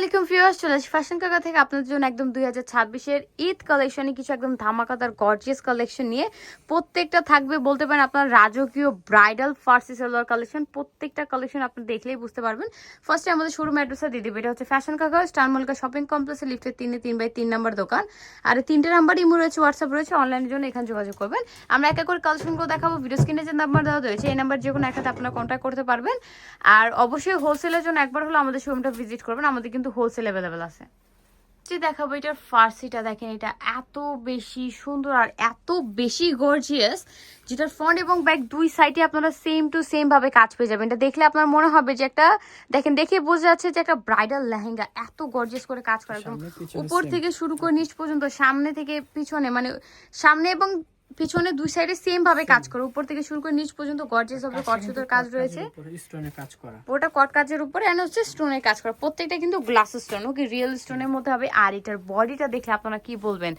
আলাইকুম ফিওর্স চলে আসি ফ্যাশন কাকা থেকে। আপনাদের জন্য একদম দুই হাজার ছাব্বিশের ঈদ কালেকশনে কিছু একদম ধামাকাদার গর্জিয়াস কালেকশন নিয়ে। প্রত্যেকটা থাকবে, বলতে পারেন আপনার রাজকীয় ব্রাইডাল ফার্সি সালোয়ার কালেকশন প্রত্যেকটা কালেকশন আপনি দেখলেই বুঝতে পারবেন। ফার্স্টে আমাদের শোরুম অ্যাড্রেসটা দিয়ে দিবে। এটা হচ্ছে ফ্যাশন কাকা স্টার মল্লিকা শপিং কমপ্লেক্সের লিফটের তিনে তিন বাই তিন নাম্বার দোকান। আর তিনটে নাম্বার ইমো রয়েছে হোয়াটসঅ্যাপ রয়েছে অনলাইনের জন্য এখানে যোগাযোগ করবেন। আমরা এক এক করে কালেকশনগুলো দেখাবো। ভিডিও স্ক্রিনে যে নাম্বার দেওয়া রয়েছে, এই নাম্বার যে কোনো একসাথে আপনারা কন্ট্যাক্ট করতে পারবেন। আর অবশ্যই হোলসেলের জন্য একবার হলো আমাদের শোরুমটা ভিজিট করবেন। আমাদের কিন্তু হোলসেল অ্যাভেলেবেল আছে। যে দেখাবো এটার ফার্সিটা দেখেন এটা এত বেশি সুন্দর আর এত বেশি গর্জিয়াস যেটার ফ্রন্ট এবং ব্যাক দুই সাইডে আপনারা সেম টু সেম ভাবে কাজ পেয়ে যাবেন। এটা দেখলে আপনার মনে হবে যে একটা দেখেন দেখে বোঝা যাচ্ছে যে একটা ব্রাইডাল লেহেঙ্গা এত গর্জিয়াস করে কাজ করা একদম উপর থেকে শুরু করে নিচ পর্যন্ত সামনে থেকে পিছনে মানে সামনে এবং পিছনে দুই সাইডে সেম ভাবে কাজ করো। উপর থেকে শুরু করে নিচ পর্যন্ত গর্জেস হবে কট সুতোর কাজ রয়েছে। স্টোনের কাজ করা। ওটা কট কাজের উপরে এন্ড হচ্ছে স্টোনের কাজ করা। প্রত্যেকটা কিন্তু গ্লাস স্টোন ওকে রিয়েল স্টোনের মধ্যে হবে। আর এটার বডিটা দেখে আপনারা কি বলবেন?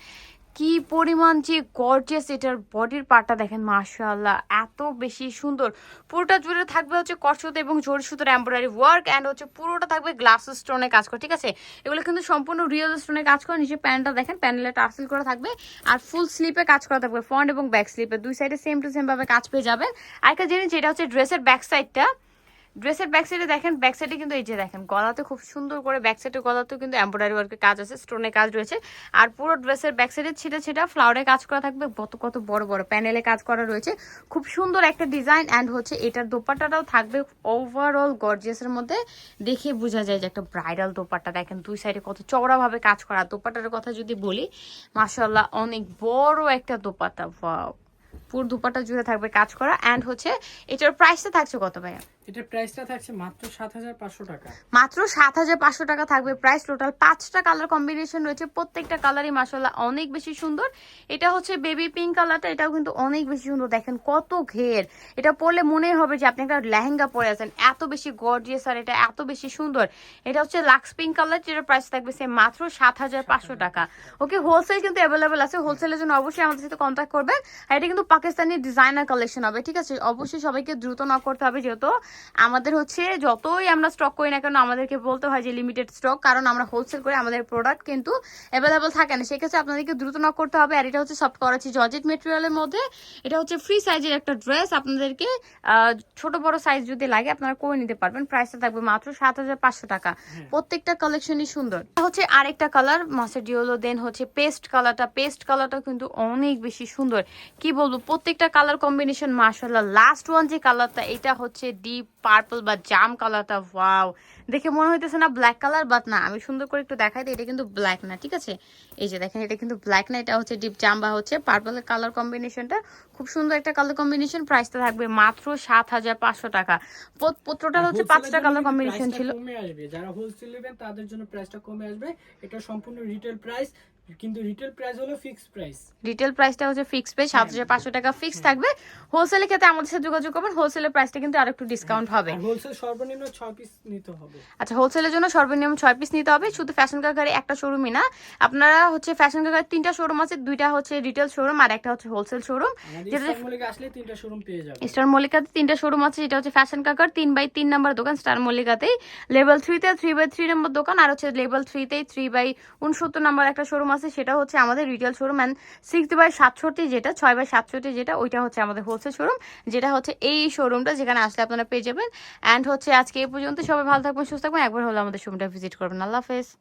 কি পরিমাণ যে গর্জিয়াস এটার বডির পার্টটা দেখেন, মাশাআল্লাহ, এত বেশি সুন্দর। পুরোটা জুড়ে থাকবে হচ্ছে কট এবং জরি সুতোর এমব্রয়ডারি ওয়ার্ক অ্যান্ড হচ্ছে পুরোটা থাকবে গ্লাস স্টোনে কাজ করে, ঠিক আছে? এগুলো কিন্তু সম্পূর্ণ রিয়েল স্টোনে কাজ করা, নিচে প্যান্টটা দেখেন প্যানেলে টার্সেল করা থাকবে আর ফুল স্লিপে কাজ করা থাকবে ফ্রন্ট এবং ব্যাক স্লিপে দুই সাইডে সেম টু সেমভাবে কাজ পেয়ে যাবেন। আরেকটা জিনিস, যেটা হচ্ছে ড্রেসের ব্যাক সাইডটা ড্রেসের ব্যাক সাইডে দেখেন ব্যাক সাইডে কিন্তু এই যে দেখেন, গলাতে খুব সুন্দর করে ব্যাক সাইডে গলাতেও কিন্তু এম্ব্রয়ডারি ওয়ার্কের কাজ আছে স্টোনের কাজ রয়েছে। আর পুরো ড্রেসের ব্যাক সাইডে ছিটে ছিটা ফ্লাওয়ারে কাজ করা থাকবে, কত কত বড় বড় প্যানেলে কাজ করা রয়েছে। খুব সুন্দর একটা ডিজাইন অ্যান্ড হচ্ছে এটার দোপাট্টাটাও থাকবে ওভারঅল গর্জিয়াসের মধ্যে। দেখে বোঝা যায় যে একটা ব্রাইডাল দোপাট্টা, দেখেন দুই সাইডে কত চওড়াভাবে কাজ করা। দোপাট্টার কথা যদি বলি মাসাল্লাহ অনেক বড় একটা দোপাট্টা পুরো দুপাট্টা জুড়ে থাকবে কাজ করা অ্যান্ড হচ্ছে এটার প্রাইসটা থাকছে কত ভাইয়া? এটার প্রাইসটা থাকছে মাত্র সাত হাজার পাঁচশো টাকা। মাত্র সাত হাজার পাঁচশো টাকা থাকবে প্রাইস টোটাল পাঁচটা কালার কম্বিনেশন রয়েছে প্রত্যেকটা কালারই মাসাল্লাহ অনেক বেশি সুন্দর। এটা হচ্ছে বেবি পিঙ্ক কালারটা এটাও কিন্তু অনেক বেশি সুন্দর। দেখেন কত ঘের। এটা পরলে মনে হবে যে আপনি একটা লেহেঙ্গা পরে আছেন। এত বেশি গর্জিয়াস আর এটা এত বেশি সুন্দর। এটা হচ্ছে লাক্স পিঙ্ক কালার যেটার প্রাইস থাকবে সে মাত্র সাত হাজার পাঁচশো টাকা। ওকে হোলসেল কিন্তু অ্যাভেলেবেল আছে। হোলসেলের জন্য অবশ্যই আমাদের সাথে কন্ট্যাক্ট করবেন। আর এটা কিন্তু পাকিস্তানি ডিজাইনার কালেকশন হবে ঠিক আছে? অবশ্যই সবাইকে দ্রুত ন করতে হবে যেহেতু আমাদের হচ্ছে যতই আমরা স্টক করি না কেন আমাদেরকে বলতে হয় যে লিমিটেড স্টক কারণ আমরা হোলসেল করে আমাদের প্রোডাক্ট কিন্তু অ্যাভেলেবল থাকে না। সেক্ষেত্রে আপনাদেরকে দ্রুত নক করতে হবে। আর এটা হচ্ছে সফট করাচ্ছি জর্জেট মেটেরিয়ালের মধ্যে। এটা হচ্ছে ফ্রি সাইজের একটা ড্রেস আপনাদেরকে ছোট বড় সাইজ যদি লাগে আপনারা করে নিতে পারবেন। প্রাইসটা থাকবে মাত্র সাত হাজার পাঁচশো টাকা। প্রত্যেকটা কালেকশনই সুন্দর। এটা হচ্ছে আরেকটা কালার মাসের ডিওলো দেন হচ্ছে পেস্ট কালারটা পেস্ট কালারটা কিন্তু অনেক বেশি সুন্দর। কি বলব? প্রত্যেকটা কালার কম্বিনেশন মার্শাল্লাহ লাস্ট ওয়ান যে কালারটা এটা হচ্ছে ডিপ keep পার্পল বা জাম কালারটা ওয়াও দেখে মনে হইতেছে না ব্ল্যাক কালার বাট না আমি সুন্দর করে একটু দেখাই দিই এটা কিন্তু ব্ল্যাক না ঠিক আছে? এই যে দেখেন এটা কিন্তু ব্ল্যাক না এটা হচ্ছে ডিপ জাম বা হচ্ছে পার্পলের কালার কম্বিনেশনটা খুব সুন্দর একটা কালার কম্বিনেশন প্রাইসটা থাকবে মাত্র সাত হাজার পাঁচশো টাকা। টোটাল হচ্ছে পাঁচটা কালার কম্বিনেশন ছিল। কমে আসবে। যারা হোলসেল নেবেন তাদের জন্য প্রাইসটা কমে আসবে। এটা সম্পূর্ণ রিটেল প্রাইস কিন্তু রিটেল প্রাইস হলো ফিক্সড প্রাইস রিটেল প্রাইসটা হচ্ছে ফিক্স পে সাত হাজার পাঁচশো টাকা ফিক্স থাকবে। হোলসেলের ক্ষেত্রে আমাদের সাথে যোগাযোগ করবেন হোলসেলের প্রাইসটা কিন্তু আর একটু ডিসকাউন্ট হবে। হোলসেল সর্বনিম্ন ছয় পিস নিতে হবে। আচ্ছা হোলসেলের জন্য সর্বনিম্ন ছয় পিস নিতে হবে। শুধু ফ্যাশন কাকারে একটা শোরুমই না আপনারা হচ্ছে ফ্যাশন কাকার তিনটা শোরুম আছে দুইটা হচ্ছে রিটেল শোরুম আর একটা হচ্ছে হোলসেল শোরুম যেটা আসলে তিনটা শোরুম পেয়ে স্টার মল্লিকাতে তিনটা শোরুম আছে যেটা হচ্ছে ফ্যাশন কাকার তিন বাই তিন নাম্বার দোকান স্টার মল্লিকাতেই। লেভেল থ্রিতে থ্রি বাই থ্রি নম্বর দোকান আর হচ্ছে লেভেল থ্রিতে থ্রি বাই উনসত্তর নাম্বার একটা শোরুম আছে সেটা হচ্ছে আমাদের retail showroom and six by সাতষট্টি যেটা ছয় বাই সাতষট্টি যেটা ওইটা হচ্ছে আমাদের হোলসেল শোরুম যেটা হচ্ছে এই শোরুমটা যেখানে আসলে আপনারা পেয়ে যাবেন। অ্যান্ড হচ্ছে আজকে এই পর্যন্ত। সবাই ভালো থাকবেন, সুস্থ থাকবেন। একবার হলো আমাদের শোরুমটা ভিজিট করবেন। আল্লাহ হাফেজ।